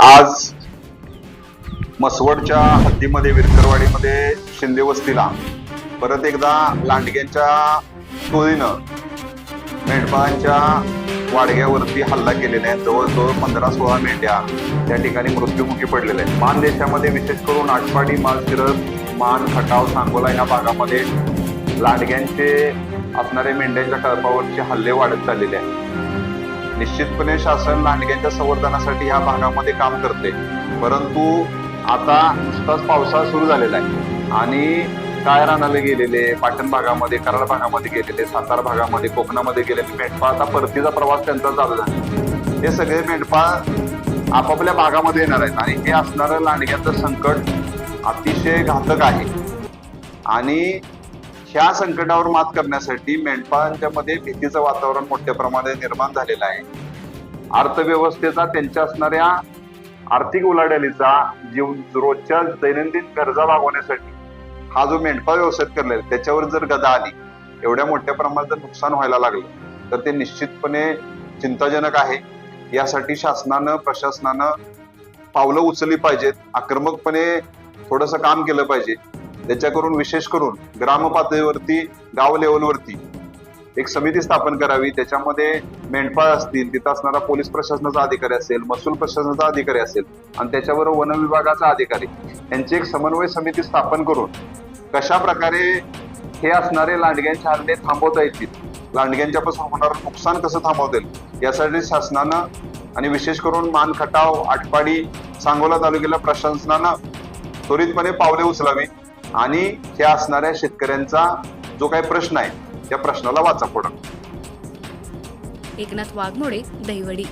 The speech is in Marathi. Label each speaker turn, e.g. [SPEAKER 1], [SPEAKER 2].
[SPEAKER 1] आज मसवडच्या हद्दीमध्ये विरकरवाडीमध्ये शिंदे वस्तीला परत एकदा लांडग्यांच्या टोळीनं मेंढपाळांच्या वाडग्यावरती हल्ला केलेला आहे. जवळजवळ पंधरा सोळा मेंढ्या त्या ठिकाणी मृत्युमुखी पडलेल्या आहेत. मान देशामध्ये विशेष करून आटपाडी माळशिरस मान खटाव सांगोला या भागामध्ये लांडग्यांचे असणारे मेंढ्यांच्या कळपावरचे हल्ले वाढत चाललेले आहेत. निश्चितपणे शासन लांडग्यांच्या संवर्धनासाठी ह्या भागामध्ये काम करते. परंतु आता नुसताच पावसाळा सुरू झालेला आहे. आणि काय रानाला गेलेले पाटण भागामध्ये कराड भागामध्ये गेलेले सातारा भागामध्ये कोकणामध्ये गेलेले मेंढपाळ आता परतीचा प्रवास त्यांचा चालू झाला. हे सगळे मेंढपाळ आपापल्या भागामध्ये येणार आहेत आणि हे असणारं लांडग्याचं संकट अतिशय घातक आहे. आणि ह्या संकटावर मात करण्यासाठी मेंढपाळांच्या मध्ये भीतीचं वातावरण मोठ्या प्रमाणात निर्माण झालेलं आहे. अर्थव्यवस्थेचा त्यांच्या असणाऱ्या आर्थिक उलाढालीचा जीव रोजच्या दैनंदिन गरजा भागवण्यासाठी हा जो मेंढपाळ व्यवसाय करलेला आहे, त्याच्यावर जर गदा आली एवढ्या मोठ्या प्रमाणात जर नुकसान व्हायला लागलं तर ते निश्चितपणे चिंताजनक आहे. यासाठी शासनानं प्रशासनानं पावलं उचलली पाहिजेत. आक्रमकपणे थोडंसं काम केलं पाहिजे. त्याच्याकडून विशेष करून ग्राम पातळीवरती गाव लेवलवरती एक समिती स्थापन करावी. त्याच्यामध्ये मेंढपाळ असतील तिथं असणारा पोलीस प्रशासनाचा अधिकारी असेल महसूल प्रशासनाचा अधिकारी असेल आणि त्याच्यावर वन विभागाचा अधिकारी. यांची एक समन्वय समिती स्थापन करून कशा प्रकारे हे असणारे लांडग्यांचे हल्ले थांबवता येतील लांडग्यांच्यापासून होणारं नुकसान कसं थांबवता येईल यासाठी शासनानं आणि विशेष करून मानखटाव आटपाडी सांगोला तालुक्याला प्रशासनानं त्वरितपणे पावले उचलावी. आणि ह्या असणाऱ्या शेतकऱ्यांचा जो काही प्रश्न आहे त्या प्रश्नाला वाचा फोडा
[SPEAKER 2] एकनाथ वाघमोडे दहिवडी.